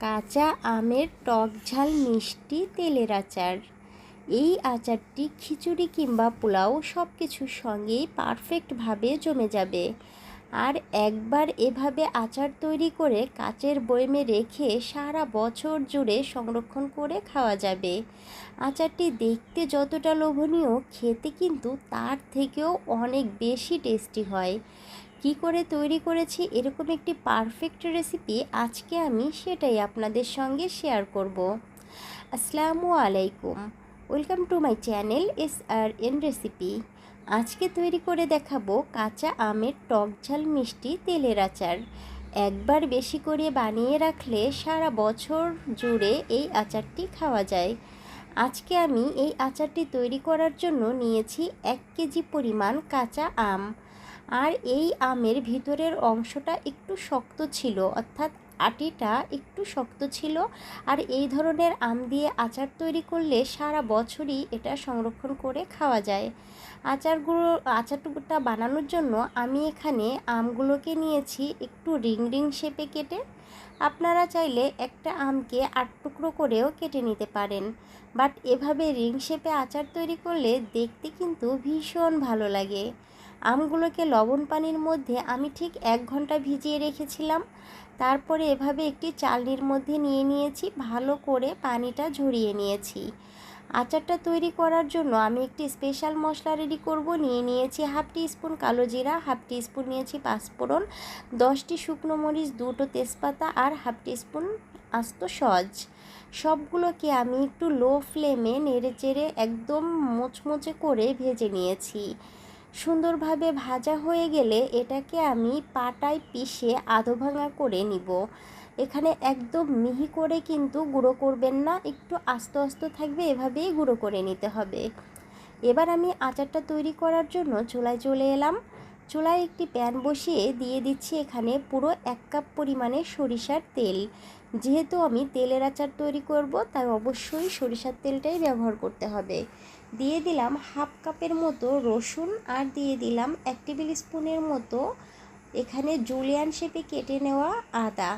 কাঁচা আমের টক ঝাল মিষ্টি তেলের আচার। এই আচারটি খিচুড়ি কিংবা পোলাও সব কিছুর সঙ্গেই পারফেক্টভাবে জমে যাবে। আর একবার এভাবে আচার তৈরি করে কাচের বয়মে রেখে সারা বছর জুড়ে সংরক্ষণ করে খাওয়া যাবে। আচারটি দেখতে যতটা লোভনীয়, খেতে কিন্তু তার থেকেও অনেক বেশি টেস্টি হয়। কি করে তৈরি করেছি, এরকম একটি পারফেক্ট রেসিপি আজকে আমি সেটাই আপনাদের সঙ্গে শেয়ার করব। আসসালামু আলাইকুম। Welcome to my channel S R N recipe আজকে তৈরি করে দেখাবো কাঁচা আমের টক ঝাল মিষ্টি তেলের আচার। একবার বেশি করে বানিয়ে রাখলে সারা বছর জুড়ে এই আচারটি খাওয়া যায়। আজকে আমি এই আচারটি তৈরি করার জন্য নিয়েছি এক কেজি পরিমাণ কাঁচা আম। আর এই আমের ভিতরের অংশটা একটু শক্ত ছিল, অর্থাৎ আটিটা একটু শক্ত ছিল। আর এই ধরনের আম দিয়ে আচার তৈরি করলে সারা বছরই এটা সংরক্ষণ করে খাওয়া যায়। আচারগুলো আচারটুকুটা বানানোর জন্য আমি এখানে আমগুলোকে নিয়েছি একটু রিং রিং শেপে কেটে। আপনারা চাইলে একটা আমকে আট টুকরো করেও কেটে নিতে পারেন। বাট এভাবে রিং শেপে আচার তৈরি করলে দেখতে কিন্তু ভীষণ ভালো লাগে। আমগুলোকে লবণ পানির মধ্যে আমি ঠিক এক ঘণ্টা ভিজিয়ে রেখেছিলাম। তারপরে এভাবে একটি চালনির মধ্যে নিয়ে নিয়েছি, ভালো করে পানিটা ঝরিয়ে নিয়েছি। আচারটা তৈরি করার জন্য আমি একটি স্পেশাল মশলা রেডি করব। নিয়ে নিয়েছি হাফ টি স্পুন কালো জিরা হাফ টি স্পুন নিয়েছি পাঁচফোড়ন, দশটি শুকনো মরিচ, দুটো তেজপাতা আর হাফ টি স্পুন আস্ত সজ। সবগুলোকে আমি একটু লো ফ্লেমে নেড়ে চেড়ে একদম মোচমোচে করে ভেজে নিয়েছি। সুন্দরভাবে ভাজা হয়ে গেলে এটাকে আমি পাটায় পিষে আধো ভাঙা করে নিব। এখানে একদম মিহি করে কিন্তু গুঁড়ো করবেন না, একটু আস্তে আস্তে থাকবে, এভাবেই গুঁড়ো করে নিতে হবে। এবার আমি আচারটা তৈরি করার জন্য চুলায় চলে এলাম। চুলায় একটি প্যান বসিয়ে দিয়ে দিচ্ছি এখানে পুরো এক কাপ পরিমাণে সরিষার তেল। যেহেতু আমি তেলের আচার তৈরি করব, তাই অবশ্যই সরিষার তেলটাই ব্যবহার করতে হবে। দিয়ে দিলাম হাফ কাপের মতো রসুন আর দিয়ে দিলাম এক টেবিল স্পুনের মতো এখানে জুলিয়ান শেপে কেটে নেওয়া আদা।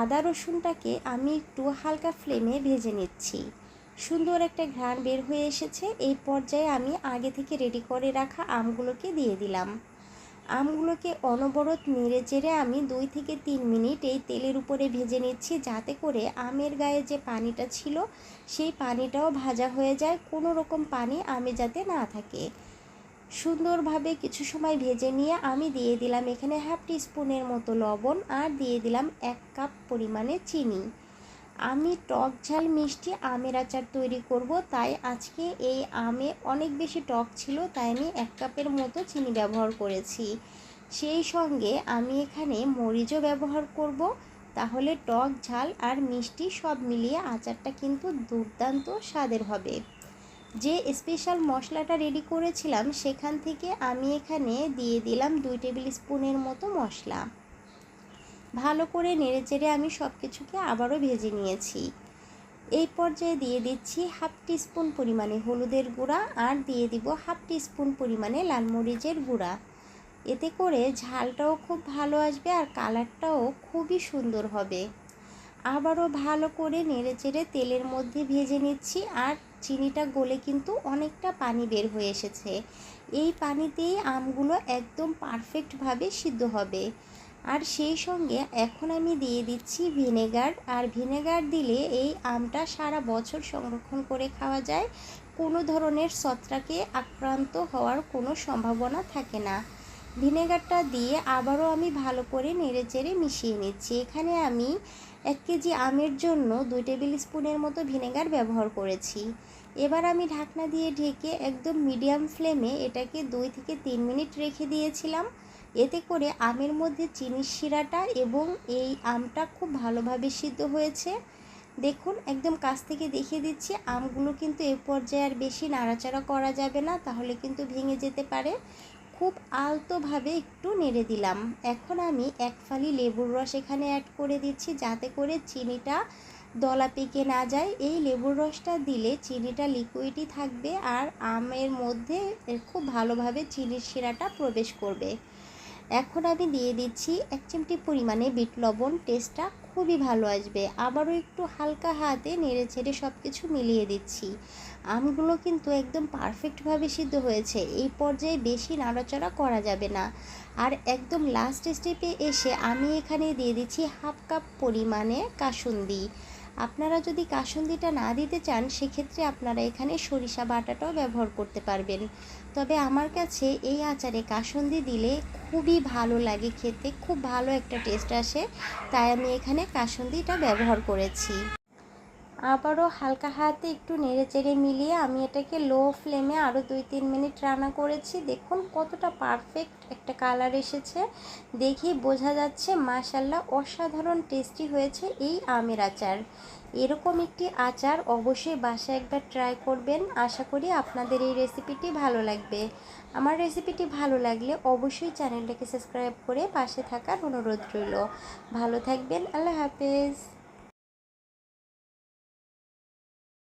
আদা রসুনটাকে আমি একটু হালকা ফ্লেমে ভেজে নিচ্ছি। সুন্দর একটা ঘ্রাণ বের হয়ে এসেছে। এই পর্যায়ে আমি আগে থেকে রেডি করে রাখা আমগুলোকে দিয়ে দিলাম। আমগুলোকে অনবরত নেড়ে চেড়ে আমি দুই থেকে তিন মিনিট এই তেলের উপরে ভেজে নিচ্ছি যাতে করে আমের গায়ে যে পানিটা ছিল, সেই পানিটাও ভাজা হয়ে যায়। কোনো রকম পানি আমে যাতে না থাকে। সুন্দরভাবে কিছু সময় ভেজে নিয়ে আমি দিয়ে দিলাম এখানে হাফ টিস্পুনের মতো লবণ আর দিয়ে দিলাম এক কাপ পরিমাণে চিনি। আমি টক ঝাল মিষ্টি আমের আচার তৈরি করব, তাই আজকে এই আমে অনেক বেশি টক ছিল, তাই আমি এক কাপের মতো চিনি ব্যবহার করেছি। সেই সঙ্গে আমি এখানে মরিচও ব্যবহার করব, তাহলে টক ঝাল আর মিষ্টি সব মিলিয়ে আচারটা কিন্তু দুর্দান্ত স্বাদের হবে। যে স্পেশাল মশলাটা রেডি করেছিলাম, সেখান থেকে আমি এখানে দিয়ে দিলাম দুই টেবিল স্পুনের মতো মশলা। ভালো করে নেড়ে নেড়েচেড়ে আমি সব কিছুকে আবারও ভেজে নিয়েছি। এই পর্যায়ে দিয়ে দিচ্ছি হাফ টিস্পুন পরিমাণে হলুদের গুঁড়া আর দিয়ে দিব হাফ টিস্পুন পরিমাণে লাল মরিচের গুঁড়া। এতে করে ঝালটাও খুব ভালো আসবে আর কালারটাও খুবই সুন্দর হবে। আবারও ভালো করে নেড়েচেড়ে তেলের মধ্যে ভেজে নিচ্ছি আর চিনিটা গলে কিন্তু অনেকটা পানি বের হয়ে এসেছে। এই পানিতেই আমগুলো একদম পারফেক্টভাবে সিদ্ধ হবে। আর সেই সঙ্গে এখন আমি দিয়ে দিচ্ছি ভিনেগার। আর ভিনেগার দিলে এই আমটা সারা বছর সংরক্ষণ করে খাওয়া যায়। কোনো ধরনের ছত্রাকে আক্রান্ত হওয়ার কোনো সম্ভাবনা থাকে না। ভিনেগারটা দিয়ে আবারও আমি ভালো করে নেড়ে চেড়ে মিশিয়ে নিচ্ছি। এখানে আমি এক কেজি আমের জন্য দুই টেবিল স্পুনের মতো ভিনেগার ব্যবহার করেছি। এবার আমি ঢাকনা দিয়ে ঢেকে একদম মিডিয়াম ফ্লেমে এটাকে দুই থেকে তিন মিনিট রেখে দিয়েছিলাম। এতে করে আমের মধ্যে চিনির শিরাটা এবং এই আমটা খুব ভালোভাবে সিদ্ধ হয়েছে। দেখুন, একদম কাছ থেকে দেখিয়ে দিচ্ছি, আমগুলো কিন্তু এ পর্যায়ে আর বেশি নাড়াচাড়া করা যাবে না, তাহলে কিন্তু ভেঙে যেতে পারে। খুব আলতোভাবে একটু নেড়ে দিলাম। এখন আমি এক ফালি লেবুর রস এখানে অ্যাড করে দিচ্ছি যাতে করে চিনিটা দলা পেকে না যায়। এই লেবুর রসটা দিলে চিনিটা লিকুইডই থাকবে আর আমের মধ্যে খুব ভালোভাবে চিনির শিরাটা প্রবেশ করবে। এখন আমি দিয়ে দিচ্ছি এক চিমটি পরিমাণে বিট লবণ। টেস্টটা খুবই ভালো আসবে। আবারও একটু হালকা হাতে নেড়ে ছেড়ে সব কিছু মিলিয়ে দিচ্ছি। আমগুলো কিন্তু একদম পারফেক্টভাবে সিদ্ধ হয়েছে। এই পর্যায়ে বেশি নাড়াচড়া করা যাবে না। আর একদম লাস্ট স্টেপে এসে আমি এখানে দিয়ে দিচ্ছি হাফ কাপ পরিমাণে কাসুন্দি। আপনারা যদি কাসুন্দিটা না দিতে চান, সেক্ষেত্রে আপনারা এখানে সরিষা বাটাটাও ব্যবহার করতে পারবেন। তবে আমার কাছে এই আচারে কাসুন্দি দিলে খুবই ভালো লাগে খেতে, খুব ভালো একটা টেস্ট আসে। তাই আমি এখানে কাসুন্দিটা ব্যবহার করেছি। আবারও হালকা হাতে একটু নেড়ে চেড়ে মিলিয়ে আমি এটাকে লো ফ্লেমে আরও দুই, তিন মিনিট রান্না করেছি। দেখুন কতটা পারফেক্ট একটা কালার এসেছে। দেখি বোঝা যাচ্ছে মাশাল্লাহ অসাধারণ টেস্টি হয়েছে এই আমের আচার। এরকম একটি আচার অবশ্যই বাসায় একবার ট্রাই করবেন। আশা করি আপনাদের এই রেসিপিটি ভালো লাগবে। আমার রেসিপিটি ভালো লাগলে অবশ্যই চ্যানেলটাকে সাবস্ক্রাইব করে পাশে থাকার অনুরোধ রইল। ভালো থাকবেন, আল্লাহ হাফেজ।